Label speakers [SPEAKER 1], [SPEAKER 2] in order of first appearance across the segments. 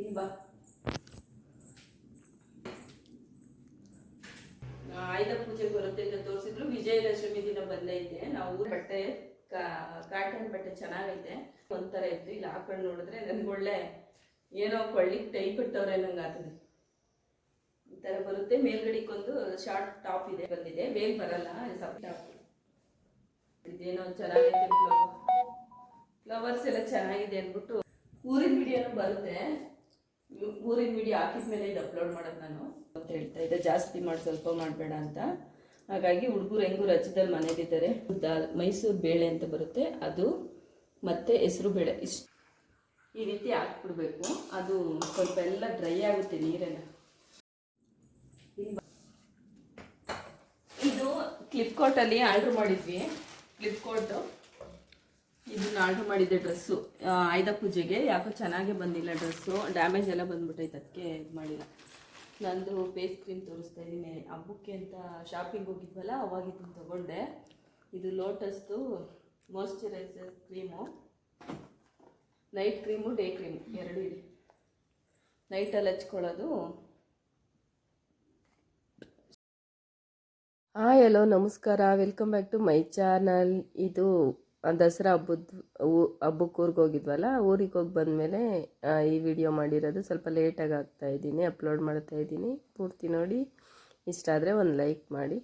[SPEAKER 1] ಇಲ್ಲಿ ಬಾ. ಆಯುಧ ಪೂಜೆ ಬರುತ್ತೆ ಅಂತ ತೋರಿಸಿದ್ರು. ವಿಜಯದಶಮಿ ದಿನ ಬಂದೈತೆ. ನಾವು ಬಟ್ಟೆ ಕಾಟನ್ ಬಟ್ಟೆ ಚೆನ್ನಾಗೈತೆ. ಒಂಥರ ಇತ್ತು. ಇಲ್ಲಿ ಹಾಕೊಂಡು ನೋಡಿದ್ರೆ ನನ್ಗೆ ಒಳ್ಳೆ ಏನೋ ಕೊಳ್ಳಿ ಟೈ ಕಟ್ಟವ್ರೆ ನಂಗೆ ಆಗ್ತದೆ ಈ ಥರ ಬರುತ್ತೆ ಮೇಲ್ಗಡೆಗೊಂದು ಶಾರ್ಟ್ ಟಾಪ್ ಇದೆ, ಬಂದಿದೆ. ಬೇಗ ಬರಲ್ಲ. ಸಬ್ ಟಾಪ್. ಇದೇನೋ ಚೆನ್ನಾಗೈತೆ. ಫ್ಲವರ್ಸ್ ಎಲ್ಲ ಚೆನ್ನಾಗಿದೆ ಅಂದ್ಬಿಟ್ಟು ಊರಿನ ವಿಡಿಯೋನು ಬರುತ್ತೆ. ಊರಿನ ವಿಡಿಯೋ ಹಾಕಿದ ಮೇಲೆ ಇದು ಅಪ್ಲೋಡ್ ಮಾಡೋದು ನಾನು ಅಂತ ಹೇಳ್ತಾ ಇದ್ದೆ. ಜಾಸ್ತಿ ಮಾಡಿ, ಸ್ವಲ್ಪ ಮಾಡಬೇಡ ಅಂತ. ಹಾಗಾಗಿ ಹುಡುಗರು ಹೆಂಗೂ ರಜದಲ್ಲಿ ಮನೇಲಿದ್ದಾರೆ. ದಾಲ್, ಮೈಸೂರು ಬೇಳೆ ಅಂತ ಬರುತ್ತೆ. ಅದು ಮತ್ತೆ ಹೆಸರು ಬೇಳೆ. ಇಷ್ಟು ಈ ರೀತಿ ಹಾಕ್ಬಿಡ್ಬೇಕು. ಅದು ಸ್ವಲ್ಪ ಎಲ್ಲ ಡ್ರೈ ಆಗುತ್ತೆ ನೀರೆಲ್ಲ. ಇದು ಫ್ಲಿಪ್ಕಾರ್ಟಲ್ಲಿ ಆರ್ಡ್ರ್ ಮಾಡಿದ್ವಿ. ಫ್ಲಿಪ್ಕಾರ್ಟು ಇದನ್ನ ಆರ್ಡರ್ ಮಾಡಿದ್ದೆ ಡ್ರೆಸ್ಸು. ಆಯ್ದ ಪೂಜೆಗೆ. ಯಾಕೋ ಚೆನ್ನಾಗೇ ಬಂದಿಲ್ಲ ಡ್ರೆಸ್ಸು. ಡ್ಯಾಮೇಜ್ ಎಲ್ಲ ಬಂದ್ಬಿಟ್ಟೈತೆ ಅದಕ್ಕೆ ಇದು ಮಾಡಿಲ್ಲ. ನಂದು ಫೇಸ್ ಕ್ರೀಮ್ ತೋರಿಸ್ತಾ ಇದ್ದೀನಿ. ಹಬ್ಬಕ್ಕೆ ಅಂತ ಶಾಪಿಂಗ್ ಹೋಗಿದ್ವಲ್ಲ, ಅವಾಗ ಇದನ್ನು ತೊಗೊಂಡೆ. ಇದು ಲೋಟಸ್ದು moisturiser cream. Night cream, day cream. ಎರಡೂ ಇದೆ. ನೈಟಲ್ಲಿ ಹಚ್ಕೊಳ್ಳೋದು.
[SPEAKER 2] ಹಾಯ್, ಹಲೋ, ನಮಸ್ಕಾರ. Welcome back to my channel. ಇದು ದಸರಾ ಹಬ್ಬದ ಹಬ್ಬಕ್ಕೆ ಊರಿಗೆ ಹೋಗಿದ್ವಲ್ಲ, ಊರಿಗೆ ಹೋಗಿ ಬಂದಮೇಲೆ ಈ ವಿಡಿಯೋ ಮಾಡಿರೋದು ಸ್ವಲ್ಪ ಲೇಟಾಗಿ ಆಗ್ತಾ ಇದ್ದೀನಿ ಅಪ್ಲೋಡ್ ಮಾಡ್ತಾ ಇದ್ದೀನಿ. ಪೂರ್ತಿ ನೋಡಿ, ಇಷ್ಟ ಆದರೆ ಒಂದು ಲೈಕ್ ಮಾಡಿ.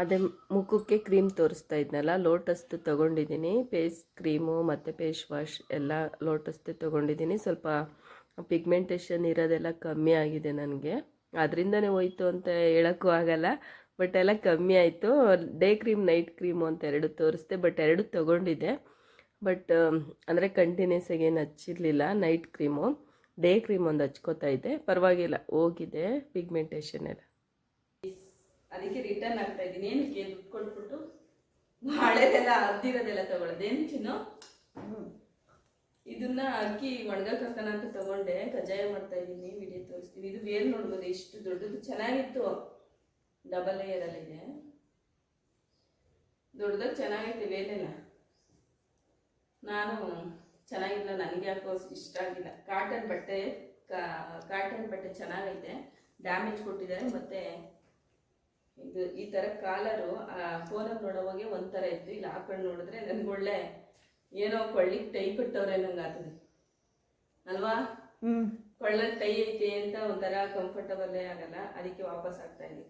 [SPEAKER 2] ಅದೇ ಮುಖಕ್ಕೆ ಕ್ರೀಮ್ ತೋರಿಸ್ತಾ ಇದ್ನಲ್ಲ ಲೋಟಸ್ದು ತೊಗೊಂಡಿದ್ದೀನಿ ಫೇಸ್ ಕ್ರೀಮು ಮತ್ತು ಫೇಸ್ ವಾಶ್ ಎಲ್ಲ ಲೋಟಸ್ದು ತೊಗೊಂಡಿದ್ದೀನಿ. ಸ್ವಲ್ಪ ಪಿಗ್ಮೆಂಟೇಷನ್ ಇರೋದೆಲ್ಲ ಕಮ್ಮಿ ಆಗಿದೆ ನನಗೆ. ಅದರಿಂದನೇ ಹೋಯ್ತು ಅಂತ ಹೇಳೋಕ್ಕೂ ಆಗಲ್ಲ. ಬಟ್ ಎಲ್ಲ ಕಮ್ಮಿ ಆಯಿತು. ಡೇ ಕ್ರೀಮ್ ನೈಟ್ ಕ್ರೀಮು ಅಂತ ಎರಡು ತೋರಿಸ್ದೆ ಬಟ್ ಎರಡು ತೊಗೊಂಡಿದ್ದೆ. ಬಟ್ ಅಂದರೆ ಕಂಟಿನ್ಯೂಸ್ ಆಗಿ ಏನು ಹಚ್ಚಿರಲಿಲ್ಲ ನೈಟ್ ಕ್ರೀಮು. ಡೇ ಕ್ರೀಮ್ ಒಂದು ಹಚ್ಕೋತಾ ಇದ್ದೆ. ಪರವಾಗಿಲ್ಲ ಹೋಗಿದೆ ಪಿಗ್ಮೆಂಟೇಷನ್ ಎಲ್ಲ.
[SPEAKER 1] ಅದಕ್ಕೆ ರಿಟರ್ನ್ ಆಗ್ತಾ ಇದ್ದೀನಿ. ಏನು ದುಡ್ಡು ಕೊಟ್ಬಿಟ್ಟು ಹಳೆದೆಲ್ಲ ಅರ್ದಿರೋದೆಲ್ಲ ತಗೊಳ್ಳೋದು. ಏನು ಚಿನ್ನು? ಇದನ್ನ ಅಕ್ಕಿ ಒಣಗಕ್ಕನ ಅಂತ ತಗೊಂಡೆ. ಕಜಾಯ ಮಾಡ್ತಾ ಇದ್ದೀನಿ ವಿಡಿಯೋ ತೋರಿಸ್ತೀನಿ. ಇದು ಬೇರೆ ನೋಡ್ಬೋದು ಎಷ್ಟು ದೊಡ್ಡದು. ಚೆನ್ನಾಗಿತ್ತು. ಡಬಲ್ ಲೇಯರ್ ಅಲ್ಲಿ ಇದೆ ದೊಡ್ಡದಾಗ ಚೆನ್ನಾಗೈತೆ ವೇಲೆಲ್ಲ ನಾನು ಚೆನ್ನಾಗಿಲ್ಲ ನನಗೆ ಯಾಕೋ ಇಷ್ಟ ಆಗಿಲ್ಲ. ಕಾಟನ್ ಬಟ್ಟೆ ಕಾಟನ್ ಬಟ್ಟೆ ಚೆನ್ನಾಗೈತೆ. ಡ್ಯಾಮೇಜ್ ಕೊಟ್ಟಿದ್ದಾರೆ ಮತ್ತೆ ಇದು ಈ ಥರ ಕಾಲರು ಫೋನಲ್ಲಿ ನೋಡೋವಾಗೆ ಒಂಥರ ಇತ್ತು. ಇಲ್ಲಿ ಹಾಕೊಂಡು ನೋಡಿದ್ರೆ ನನ್ಗೆ ಒಳ್ಳೆ ಏನೋ ಕೊಳ್ಳಿ ಟೈ ಕಟ್ಟವ್ರೆ ನಂಗೆ ಆಗ್ತದೆ. ಅಲ್ವಾ? ಕೊಳ್ಳಲ್ಲಿ ಟೈ ಐತೆ ಅಂತ ಒಂಥರ ಕಂಫರ್ಟಬಲ್ಲೇ ಆಗಲ್ಲ. ಅದಕ್ಕೆ ವಾಪಸ್ ಆಗ್ತಾ ಇದೀನಿ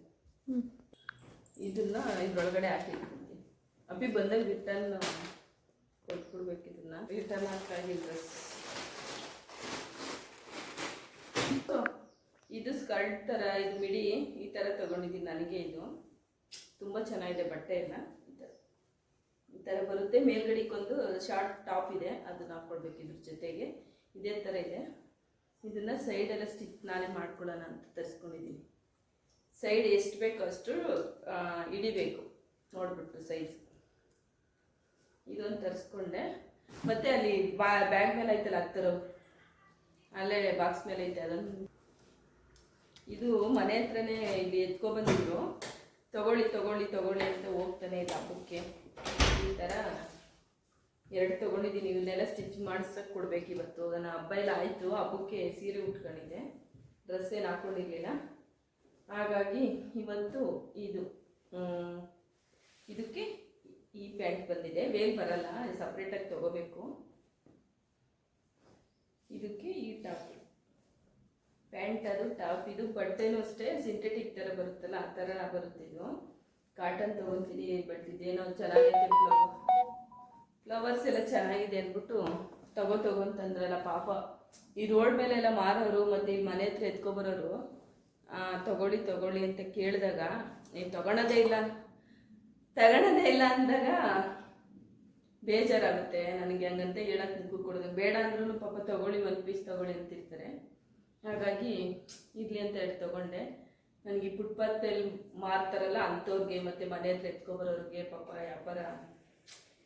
[SPEAKER 1] ಇದನ್ನ ಇದ್ರೊಳಗಡೆ ಹಾಕಿರ್ತೀನಿ ಅಪ್ಪಿ ಬಂದಾಗ ರಿಟರ್ನ್ ಕೊಟ್ಬಿಡ್ಬೇಕು ಇದನ್ನ ರಿಟರ್ನ್ ಹಾಕಾಗಿಲ್ಲ ಡ್ರೆಸ್ ಇದು ಸ್ಕರ್ಟ್ ಥರ ಇದು ಮಿಡಿ ಈ ಥರ ತಗೊಂಡಿದ್ದೀನಿ ನನಗೆ ಇದು. ತುಂಬ ಚೆನ್ನಾಗಿದೆ ಬಟ್ಟೆ ಎಲ್ಲ. ಈ ಥರ ಬರುತ್ತೆ. ಮೇಲ್ಗಡೆಗೊಂದು ಶಾರ್ಟ್ ಟಾಪ್ ಇದೆ. ಅದನ್ನ ಹಾಕ್ಕೊಡ್ಬೇಕು ಇದ್ರ ಜೊತೆಗೆ. ಇದೇ ಥರ ಇದೆ. ಇದನ್ನು ಸೈಡೆಲ್ಲ ಸ್ಟಿಚ್ ನಾನೇ ಮಾಡ್ಕೊಳ್ಳೋಣ ಅಂತ ತರಿಸ್ಕೊಂಡಿದ್ದೀನಿ. ಸೈಡ್ ಎಷ್ಟು ಬೇಕು ಅಷ್ಟು ಇಡಿಬೇಕು ನೋಡಿಬಿಟ್ಟು ಸೈಜ್ ಇದೊಂದು ತರಿಸ್ಕೊಂಡೆ. ಮತ್ತೆ ಅಲ್ಲಿ ಬಾ, ಬ್ಯಾಗ್ ಮೇಲೆ ಐತಲ್ಲ ಹತ್ತಿರ? ಅಲ್ಲೇ ಬಾಕ್ಸ್ ಮೇಲೆ ಐತೆ ಅದನ್ನು ಇದು ಮನೆ ಹತ್ರನೇ ಇಲ್ಲಿ ಎತ್ಕೊ ಬಂದಿದ್ರು. ತಗೊಳ್ಳಿ ತಗೊಳ್ಳಿ ತಗೊಳ್ಳಿ ಅಂತ ಹೋಗ್ತಾನೆ ಇಲ್ಲ ಹಬ್ಬಕ್ಕೆ. ಈ ಥರ ಎರಡು ತೊಗೊಂಡಿದ್ದೀನಿ. ಇವನ್ನೆಲ್ಲ ಸ್ಟಿಚ್ ಮಾಡಿಸಕ್ಕೆ ಕೊಡ್ಬೇಕು ಇವತ್ತು. ನನ್ನ ಹಬ್ಬ ಎಲ್ಲ ಆಯಿತು. ಹಬ್ಬಕ್ಕೆ ಸೀರೆ ಉಟ್ಕೊಂಡಿದ್ದೆ. ಡ್ರೆಸ್ ಏನು ಹಾಕೊಂಡಿರ್ಲಿಲ್ಲ. ಹಾಗಾಗಿ ಇವತ್ತು ಇದು ಇದಕ್ಕೆ ಈ ಪ್ಯಾಂಟ್ ಬಂದಿದೆ. ವೇಲ್ ಬರಲ್ಲ ಸಪ್ರೇಟಾಗಿ ತಗೋಬೇಕು. ಇದಕ್ಕೆ ಈ ಟಾಪ್ ಪ್ಯಾಂಟ್ ಅದು ಟಾಪ್ ಇದು ಬಟ್ಟೆನೂ ಅಷ್ಟೇ ಸಿಂಥೆಟಿಕ್ ಥರ ಬರುತ್ತಲ್ಲ, ಆ ಥರ ಬರುತ್ತೆ ಇದು. ಕಾಟನ್ ತೊಗೊತೀನಿ ಬಟ್ ಇದೇನೋ ಚೆನ್ನಾಗೈತೆ ಫ್ಲವರ್ ಫ್ಲವರ್ಸ್ ಎಲ್ಲ ಚೆನ್ನಾಗಿದೆ ಅಂದ್ಬಿಟ್ಟು ತಗೋ ಅಂತಂದ್ರಲ್ಲ ಪಾಪ. ಈ ರೋಡ್ ಮೇಲೆಲ್ಲ ಮಾರೋರು, ಮತ್ತು ಈ ಮನೆ ಹತ್ರ ಎತ್ಕೊಬರೋರು ತಗೊಳ್ಳಿ ತಗೊಳ್ಳಿ ಅಂತ ಕೇಳಿದಾಗ ನೀವು ತಗೊಳೋದೇ ಇಲ್ಲ. ತಗೊಳೋದೇ ಇಲ್ಲ ಅಂದಾಗ ಬೇಜಾರಾಗುತ್ತೆ. ನನಗೆ ಹಂಗಂತ ಹೇಳಕ್ಕೆ ಮುಖ ಕೊಡೋದು ಬೇಡ ಅಂದ್ರೂ ಪಾಪ ತಗೊಳ್ಳಿ, ಒಂದು ಪೀಸ್ ತಗೊಳ್ಳಿ ಅಂತಿರ್ತಾರೆ. ಹಾಗಾಗಿ ಇರ್ಲಿ ಅಂತ ಹೇಳಿ ತಗೊಂಡೆ. ನನಗೆ ಫುಟ್ಪಾತಲ್ಲಿ ಮಾರ್ತಾರಲ್ಲ, ಅಂಥವ್ರಿಗೆ ಮತ್ತು ಮನೆ ಹತ್ರ ಎತ್ಕೊಬರೋರಿಗೆ ಪಾಪ ವ್ಯಾಪಾರ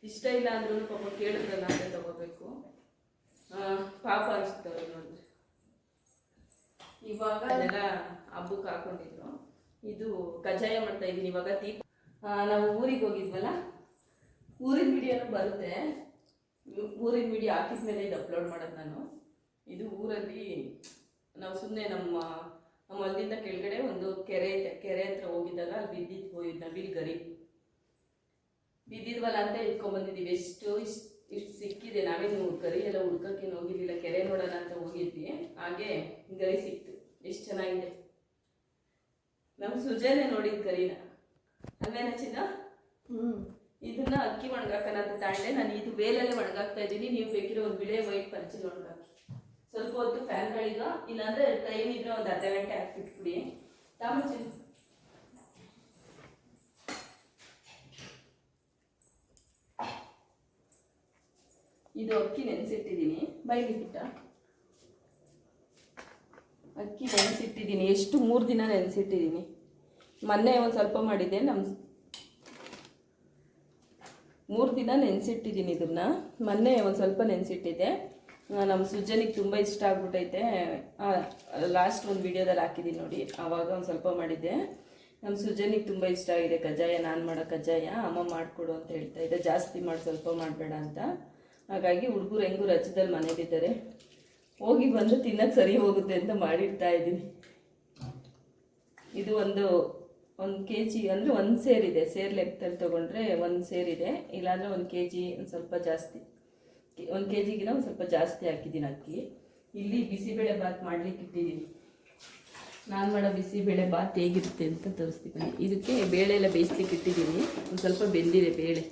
[SPEAKER 1] ಇಷ್ಟ ಇಲ್ಲ ಅಂದ್ರೂ ಪಾಪ ಕೇಳಿದ್ರಲ್ಲ ಅಂತ ತಗೋಬೇಕು. ಪಾಪ ಅನಿಸ್ತವ್ರು ನೋಡಿದ್ರೆ. ಇವಾಗ ಅದೆಲ್ಲ ಹಬ್ಬಕ್ಕೆ ಹಾಕೊಂಡಿದ್ರು. ಇದು ಕಜ್ಜಾಯ ಮಾಡ್ತಾ ಇದ್ದೀನಿ ಇವಾಗ ದೀಪ. ನಾವು ಊರಿಗೆ ಹೋಗಿದ್ವಲ್ಲ? ಊರಿನ ವಿಡಿಯೋನು ಬರುತ್ತೆ. ಊರಿನ ವಿಡಿಯೋ ಹಾಕಿದ ಮೇಲೆ ಇದು ಅಪ್ಲೋಡ್ ಮಾಡೋದು ನಾನು. ಇದು ಊರಲ್ಲಿ ನಾವು ಸುಮ್ಮನೆ ನಮ್ಮ ನಮ್ಮ ಹೊಲದಿಂದ ಕೆಳಗಡೆ ಒಂದು ಕೆರೆ ಇದೆ ಕೆರೆ ಹತ್ರ ಹೋಗಿದ್ದಾಗ ಅಲ್ಲಿ ಬಿದ್ದಿದ್ದು ಹೋಗಿದ್ ನವಿಲ್ ಗರಿ. ಬಿದ್ದಿದ್ವಲ್ಲ ಅಂತ ಇಟ್ಕೊಂಡ್ಬಂದಿದ್ದೀವಿ ಎಷ್ಟು ಇಷ್ಟು ಇಷ್ಟು ಸಿಕ್ಕಿದೆ. ನಾವೇನು ಗರಿ ಎಲ್ಲ ಹುಡ್ಕಕ್ಕೇನು ಹೋಗಿರ್ಲಿಲ್ಲ. ಕೆರೆ ನೋಡೋಣ ಅಂತ ಹೋಗಿದ್ವಿ. ಹಾಗೆ ಗರಿ ಸಿಕ್ತು. ಎಷ್ಟು ಚೆನ್ನಾಗಿದೆ. ನಮ್ಮ ಸುಜನೆ ನೋಡಿದ್ ಕರೀನ. ಅಲ್ವೇನ ಚಿನ್ನ? ಇದನ್ನ ಅಕ್ಕಿ ಒಣಗಾಕಲ್ಲ ಅಂತ ತಾಂಡೆ. ನಾನು ಇದು ಬೇಲಲ್ಲಿ ಒಣಗಾಕ್ತಾ ಇದ್ದೀನಿ. ನೀವು ಬೇಕಿರೋ ಒಂದು ಬಿಳೆ ವೈಟ್ ಪಂಚಲ್ಲಿ ಒಣಗಾಕಿ. ಸ್ವಲ್ಪ ಹೊತ್ತು ಫ್ಯಾನ್ ಗಳಿಗ ಇಲ್ಲಾಂದ್ರೆ ಟೈಮ್ ಇದ್ರೆ ಒಂದು ಅರ್ಧ ಗಂಟೆ ಹಾಕ್ಬಿಟ್ಬಿಡಿ. ತಾಮಚಿ ಇದು ಅಕ್ಕಿ ನೆನೆಸಿಟ್ಟಿದ್ದೀನಿ ಬೈಲಿ ಬಿಟ್ಟ ಅಕ್ಕಿ ನೆನೆಸಿಟ್ಟಿದ್ದೀನಿ. ಎಷ್ಟು ಮೂರು ದಿನ ನೆನೆಸಿಟ್ಟಿದ್ದೀನಿ. ಮೊನ್ನೆ ಒಂದು ಸ್ವಲ್ಪ ಮಾಡಿದ್ದೆ ನಮ್ಮ ಮೂರು ದಿನ ನೆನೆಸಿಟ್ಟಿದ್ದೀನಿ ಇದನ್ನ ಮೊನ್ನೆ ಒಂದು ಸ್ವಲ್ಪ ನೆನೆಸಿಟ್ಟಿದ್ದೆ. ನಮ್ಮ ಸುಜ್ಜನಿಗೆ ತುಂಬ ಇಷ್ಟ ಆಗ್ಬಿಟ್ಟೈತೆ ಲಾಸ್ಟ್ ಒಂದು ವಿಡಿಯೋದಲ್ಲಿ ಹಾಕಿದ್ದೀನಿ ನೋಡಿ ಆವಾಗ ಒಂದು ಸ್ವಲ್ಪ ಮಾಡಿದ್ದೆ. ನಮ್ಮ ಸುಜನಿಗೆ ತುಂಬ ಇಷ್ಟ ಆಗಿದೆ. ಕಜ್ಜಾಯ, ನಾನು ಮಾಡೋ ಕಜ್ಜಾಯ, ಅಮ್ಮ ಮಾಡಿಕೊಡು ಅಂತ ಹೇಳ್ತಾ ಇದ್ದೆ ಜಾಸ್ತಿ ಮಾಡಿ ಸ್ವಲ್ಪ ಮಾಡಬೇಡ ಅಂತ. ಹಾಗಾಗಿ ಹುಡುಗರು ಹೆಂಗೂ ರಜದಲ್ಲಿ ಮನೇಲಿದ್ದಾರೆ ಹೋಗಿ ಬಂದು ತಿನ್ನಕ್ಕೆ ಸರಿ ಹೋಗುತ್ತೆ ಅಂತ ಮಾಡಿಡ್ತಾ ಇದ್ದೀನಿ. ಇದು ಒಂದು ಒಂದು ಕೆ ಜಿ ಅಂದರೆ ಒಂದು ಸೇರಿದೆ ಸೇರ್ ಲೆಕ್ಕದಲ್ಲಿ ತೊಗೊಂಡ್ರೆ ಒಂದು ಸೇರಿದೆ ಇಲ್ಲಾಂದರೆ ಒಂದು ಕೆ ಜಿ ಒಂದು ಸ್ವಲ್ಪ ಜಾಸ್ತಿ. ಒಂದು ಕೆ ಜಿಗಿನ ಒಂದು ಸ್ವಲ್ಪ ಜಾಸ್ತಿ ಹಾಕಿದ್ದೀನಿ ಅಕ್ಕಿ. ಇಲ್ಲಿ ಬಿಸಿಬೇಳೆ ಬಾತ್ ಮಾಡ್ಲಿಕ್ಕೆ ಇಟ್ಟಿದ್ದೀನಿ. ನಾನು ಮಾಡೋ ಬಿಸಿಬೇಳೆ ಬಾತ್ ಹೇಗಿರುತ್ತೆ ಅಂತ ತೋರಿಸ್ತೀನಿ. ಇದಕ್ಕೆ ಬೇಳೆ ಎಲ್ಲ ಬೇಯಿಸ್ಲಿಕ್ಕೆ ಇಟ್ಟಿದ್ದೀನಿ. ಒಂದು ಸ್ವಲ್ಪ ಬೆಂದಿದೆ ಬೇಳೆ.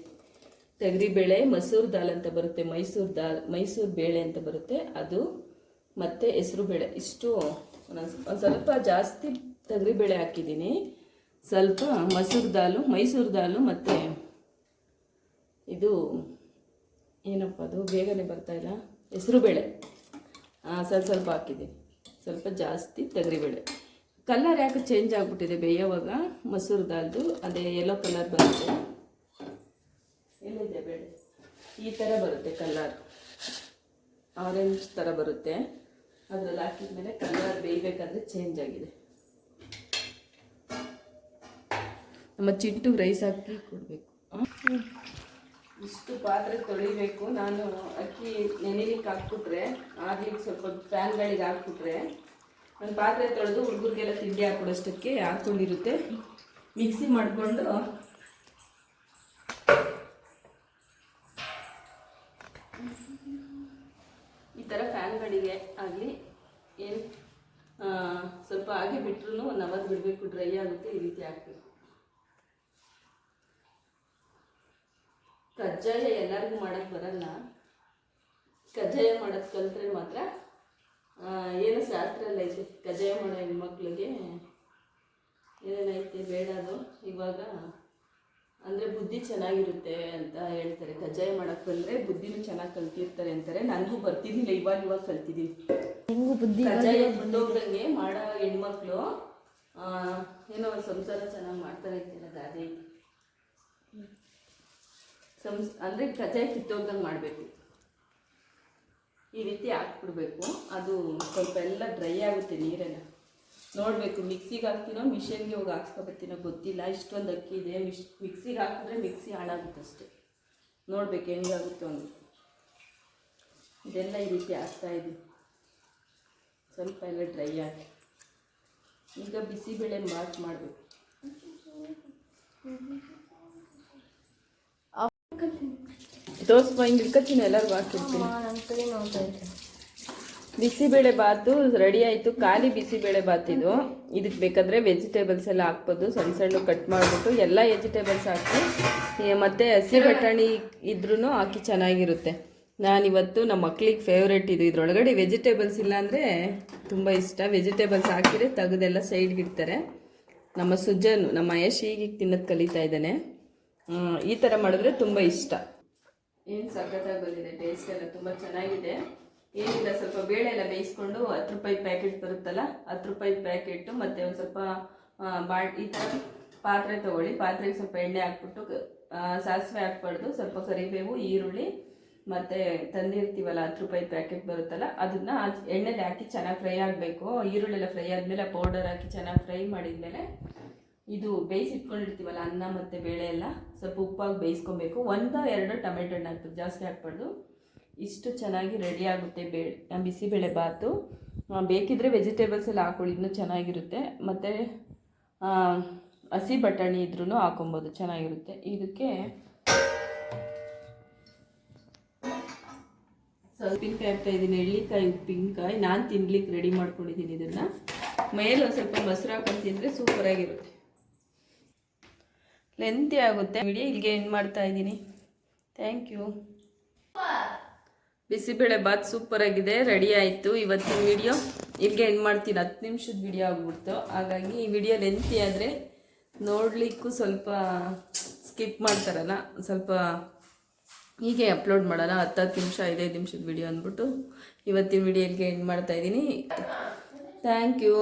[SPEAKER 1] ತೊಗರಿಬೇಳೆ, ಮಸೂರ್ ದಾಲ್ ಅಂತ ಬರುತ್ತೆ. ಮೈಸೂರು ದಾಲ್, ಮೈಸೂರು ಬೇಳೆ ಅಂತ ಬರುತ್ತೆ. ಅದು ಮತ್ತು ಹೆಸರು ಬೇಳೆ. ಇಷ್ಟು ಒಂದು ಸ್ವಲ್ಪ ಜಾಸ್ತಿ ತೊಗರಿಬೇಳೆ ಹಾಕಿದ್ದೀನಿ. ಸ್ವಲ್ಪ ಮಸೂರ್ ದಾಲು, ಮೈಸೂರು ದಾಲು ಮತ್ತು ಇದು ಏನಪ್ಪ ಅದು? ಬೇಗನೆ ಬರ್ತಾ ಇಲ್ಲ. ಹೆಸರು ಬೇಳೆ. ಸ್ವಲ್ಪ ಸ್ವಲ್ಪ ಹಾಕಿದ್ದೀನಿ. ಸ್ವಲ್ಪ ಜಾಸ್ತಿ ತೊಗರಿಬೇಳೆ ಕಲರ್ ಯಾಕೆ ಚೇಂಜ್ ಆಗಿಬಿಟ್ಟಿದೆ ಬೇಯೋವಾಗ? ಮೊಸರು ದಾಲ್ದು, ಅದೇ ಯೆಲ್ಲೋ ಕಲರ್ ಬರುತ್ತೆ. ಎಲ್ಲಿದೆ ಬೇಳೆ? ಈ ಥರ ಬರುತ್ತೆ ಕಲರ್ ಆರೆಂಜ್ ಥರ ಬರುತ್ತೆ. ಅದರಲ್ಲಿ ಹಾಕಿದ್ಮೇಲೆ ಕಲರ್ ಬೇಯಬೇಕಾದ್ರೆ ಚೇಂಜ್ ಆಗಿದೆ. ನಮ್ಮ ಚಿಟ್ಟು ರೈಸ್ ಹಾಕಿ ಕೊಡಬೇಕು. ಇಷ್ಟು ಪಾತ್ರೆ ತೊಳಿಬೇಕು. ನಾನು ಅಕ್ಕಿ ನೆನೆಲಿಕ್ಕೆ ಹಾಕ್ಬಿಟ್ರೆ ಆಗ್ಲಿಕ್ಕೆ ಸ್ವಲ್ಪ ಫ್ಯಾನ್ಗಳಿಗೆ ಹಾಕ್ಬಿಟ್ರೆ ನಾನು ಪಾತ್ರೆ ತೊಳೆದು ಹುಡುಗರಿಗೆಲ್ಲ ತಿಂಡಿ ಹಾಕೊಡೋಷ್ಟಕ್ಕೆ ಹಾಕ್ಕೊಂಡಿರುತ್ತೆ. ಮಿಕ್ಸಿ ಮಾಡಿಕೊಂಡು ಈ ಥರ ಫ್ಯಾನ್ಗಳಿಗೆ ಆಗಲಿ ಏನು ಸ್ವಲ್ಪ ಹಾಗೆ ಬಿಟ್ಟರು ಒಂದು ಅವರ್ ಬಿಡಬೇಕು ಡ್ರೈ ಆಗುತ್ತೆ ಈ ರೀತಿ ಹಾಕಬೇಕು ಕಜ್ಜಾಯ ಎಲ್ಲರಿಗೂ ಮಾಡೋಕ್ಕೆ ಬರಲ್ಲ. ಕಜ್ಜಾಯ ಮಾಡೋದು ಕಲಿತ್ರೆ ಮಾತ್ರ ಏನು ಶಾಸ್ತ್ರ ಎಲ್ಲ ಐತೆ ಕಜ್ಜಾಯ ಮಾಡೋ ಹೆಣ್ಮಕ್ಳಿಗೆ ಏನೇನೈತೆ ಬೇಡ ಅದು. ಇವಾಗ ಅಂದರೆ ಬುದ್ಧಿ ಚೆನ್ನಾಗಿರುತ್ತೆ ಅಂತ ಹೇಳ್ತಾರೆ. ಕಜ್ಜಾಯ ಮಾಡೋಕ್ಕೆ ಬಂದರೆ ಬುದ್ಧಿನೂ ಚೆನ್ನಾಗಿ ಕಲ್ತಿರ್ತಾರೆ ಅಂತಾರೆ. ನನಗೂ ಬರ್ತಿದ್ದಿಲ್ಲ ಇವಾಗ ಇವಾಗ ಕಲ್ತಿದ್ದೀನಿ
[SPEAKER 3] ಹೆಂಗು ಬುದ್ಧಿ
[SPEAKER 1] ಬಂದೋಗ್ದಂಗೆ ಮಾಡೋ ಹೆಣ್ಮಕ್ಳು. ಏನೋ ಸಂಸಾರ ಚೆನ್ನಾಗಿ ಮಾಡ್ತಾರೆ ಅಂತೆಲ್ಲ ಗಾದೆ ಸಂಸ್ ಅಂದರೆ ಕಜಾಯ ಕಿತ್ತೋಗ್ದಂಗೆ ಮಾಡಬೇಕು. ಈ ರೀತಿ ಹಾಕ್ಬಿಡ್ಬೇಕು. ಅದು ಸ್ವಲ್ಪ ಎಲ್ಲ ಡ್ರೈ ಆಗುತ್ತೆ ನೀರೆಲ್ಲ. ನೋಡಬೇಕು ಮಿಕ್ಸಿಗೆ ಹಾಕ್ತೀನೋ ಮಿಷನ್ಗೆ ಹೋಗಿ ಹಾಕ್ಸ್ಕೊಬತ್ತೀನೋ ಗೊತ್ತಿಲ್ಲ. ಇಷ್ಟೊಂದು ಅಕ್ಕಿ ಇದೆ. ಮಿಶ್ ಮಿಕ್ಸಿಗೆ ಹಾಕಿದ್ರೆ ಮಿಕ್ಸಿ ಹಾಳಾಗುತ್ತೆ ಅಷ್ಟೇ. ನೋಡ್ಬೇಕು ಹೆಂಗಾಗುತ್ತೋ ಅಂತ. ಇದೆಲ್ಲ ಈ ರೀತಿ ಹಾಕ್ತಾ ಇದ್ದೀವಿ ಸ್ವಲ್ಪ ಎಲ್ಲ ಡ್ರೈ ಆಗಿ. ಈಗ ಬಿಸಿಬೇಳೆ ಬಾತ್ ಮಾಡಬೇಕು. ದೋಸೆ ಹಿಂಗೆ ಎಲ್ಲರಿಗೂ ಹಾಕಿರ್ತೀನಿ. ಬಿಸಿಬೇಳೆ ಬಾತು ರೆಡಿ ಆಯಿತು. ಖಾಲಿ ಬಿಸಿಬೇಳೆ ಬಾತ್ ಇದು. ಇದಕ್ಕೆ ಬೇಕಾದರೆ ವೆಜಿಟೇಬಲ್ಸ್ ಎಲ್ಲ ಹಾಕ್ಬೋದು. ಸಣ್ಣ ಸಣ್ಣ ಕಟ್ ಮಾಡಿಬಿಟ್ಟು ಎಲ್ಲ ವೆಜಿಟೇಬಲ್ಸ್ ಹಾಕಿ ಮತ್ತೆ ಹಸಿ ಬಟಾಣಿ ಇದ್ರೂ ಹಾಕಿ ಚೆನ್ನಾಗಿರುತ್ತೆ. ನಾನಿವತ್ತು ನಮ್ಮ ಮಕ್ಳಿಗೆ ಫೇವ್ರೇಟ್ ಇದು. ಇದರೊಳಗಡೆ ವೆಜಿಟೇಬಲ್ಸ್ ಇಲ್ಲಾಂದರೆ ತುಂಬ ಇಷ್ಟ. ವೆಜಿಟೇಬಲ್ಸ್ ಹಾಕಿದರೆ ತೆಗೆದೆಲ್ಲ ಸೈಡ್ಗೆ ಇಡ್ತಾರೆ. ನಮ್ಮ ಸುಜ್ಜನು ನಮ್ಮ ಮಹೇಶ್ ಈಗೀಗ ತಿನ್ನೋದು ಕಲಿತಾ ಇದ್ದಾನೆ. ಈ ಥರ ಮಾಡಿದ್ರೆ ತುಂಬ ಇಷ್ಟ. ಏನು ಸಖತ್ತಾಗಿ ಬಂದಿದೆ? ಟೇಸ್ಟ್ ಎಲ್ಲ ತುಂಬ ಚೆನ್ನಾಗಿದೆ. ಏನಿಲ್ಲ, ಸ್ವಲ್ಪ ಬೇಳೆ ಎಲ್ಲ ಬೇಯಿಸ್ಕೊಂಡು ಹತ್ತು ರೂಪಾಯಿ ಪ್ಯಾಕೆಟ್ ಬರುತ್ತಲ್ಲ, ಹತ್ತು ರೂಪಾಯಿ ಪ್ಯಾಕೆಟು ಮತ್ತು ಒಂದು ಸ್ವಲ್ಪ ಬಾ ಈ ಥರ ಪಾತ್ರೆ ತೊಗೊಳ್ಳಿ. ಪಾತ್ರೆಗೆ ಸ್ವಲ್ಪ ಎಣ್ಣೆ ಹಾಕ್ಬಿಟ್ಟು ಸಾಸಿವೆ ಹಾಕ್ಬಾರ್ದು. ಸ್ವಲ್ಪ ಕರಿಬೇವು, ಈರುಳ್ಳಿ ಮತ್ತು ತಂದಿರ್ತೀವಲ್ಲ ಹತ್ತು ರೂಪಾಯಿ ಪ್ಯಾಕೆಟ್ ಬರುತ್ತಲ್ಲ ಅದನ್ನ ಎಣ್ಣೆಲಿ ಹಾಕಿ ಚೆನ್ನಾಗಿ ಫ್ರೈ ಆಗಬೇಕು. ಈರುಳ್ಳಿ ಎಲ್ಲ ಫ್ರೈ ಆದಮೇಲೆ ಪೌಡರ್ ಹಾಕಿ ಚೆನ್ನಾಗಿ ಫ್ರೈ ಮಾಡಿದ್ಮೇಲೆ ಇದು ಬೇಯಿಸಿಟ್ಕೊಂಡಿರ್ತೀವಲ್ಲ ಅನ್ನ ಮತ್ತು ಬೇಳೆ ಎಲ್ಲ ಸ್ವಲ್ಪ ಉಪ್ಪಾಗಿ ಬೇಯಿಸ್ಕೊಬೇಕು. ಒಂದು ಎರಡು ಟೊಮೆಟೊ ಹಣ್ಣು ಹಾಕ್ಬೇಕು ಜಾಸ್ತಿ ಹಾಕ್ಬಾರ್ದು. ಇಷ್ಟು ಚೆನ್ನಾಗಿ ರೆಡಿ ಆಗುತ್ತೆ ಬೇ ಬಿಸಿಬೇಳೆ ಬಾತು. ಆ, ಬೇಕಿದ್ರೆ ವೆಜಿಟೇಬಲ್ಸ್ ಎಲ್ಲ ಹಾಕೊಳ್ಳಿ ಇನ್ನೂ ಚೆನ್ನಾಗಿರುತ್ತೆ. ಮತ್ತು ಹಸಿ ಬಟಾಣಿ ಇದ್ರೂ ಹಾಕೊಬೋದು ಚೆನ್ನಾಗಿರುತ್ತೆ. ಇದಕ್ಕೆ ಉಪ್ಪಿನಕಾಯಿ ಹಾಕ್ತಾ ಇದ್ದೀನಿ ಎಳ್ಳಿಕಾಯಿ, ಉಪ್ಪಿನಕಾಯಿ. ನಾನು ತಿನ್ಲಿಕ್ಕೆ ರೆಡಿ ಮಾಡ್ಕೊಂಡಿದ್ದೀನಿ ಇದನ್ನು. ಮೇಲೆ ಒಂದು ಸ್ವಲ್ಪ ಮೊಸರು ಹಾಕೊಂಡು ತಿಂದರೆ ಸೂಪರಾಗಿರುತ್ತೆ ಲೆಂತಿ ಆಗುತ್ತೆ. ವಿಡಿಯೋ ಇಲ್ಲಿಗೆ ಎಂಡ್ ಮಾಡ್ತಾ ಇದ್ದೀನಿ thank you bisibele bath super ಆಗಿದೆ. ರೆಡಿ ಆಯಿತು. ಇವತ್ತಿನ ವಿಡಿಯೋ ಇಲ್ಲಿಗೆ ಎಂಡ್ ಮಾಡ್ತೀನಿ. ಹತ್ತು ನಿಮಿಷದ ವಿಡಿಯೋ ಆಗ್ಬಿಡ್ತು. ಹಾಗಾಗಿ ಈ ವಿಡಿಯೋ ಲೆಂತಿ ಆದರೆ ನೋಡಲಿಕ್ಕೂ ಸ್ವಲ್ಪ ಸ್ಕಿಪ್ ಮಾಡ್ತಾರಲ್ಲ. ಸ್ವಲ್ಪ ಹೀಗೆ ಅಪ್ಲೋಡ್ ಮಾಡೋಣ ಹತ್ತು ಹತ್ತು ನಿಮಿಷ, ಐದೈದು ನಿಮಿಷದ ವಿಡಿಯೋ ಅಂದ್ಬಿಟ್ಟು ಇವತ್ತಿನ ವಿಡಿಯೋ ಇಲ್ಲಿಗೆ ಎಂಡ್ ಮಾಡ್ತಾ ಇದ್ದೀನಿ. Thank you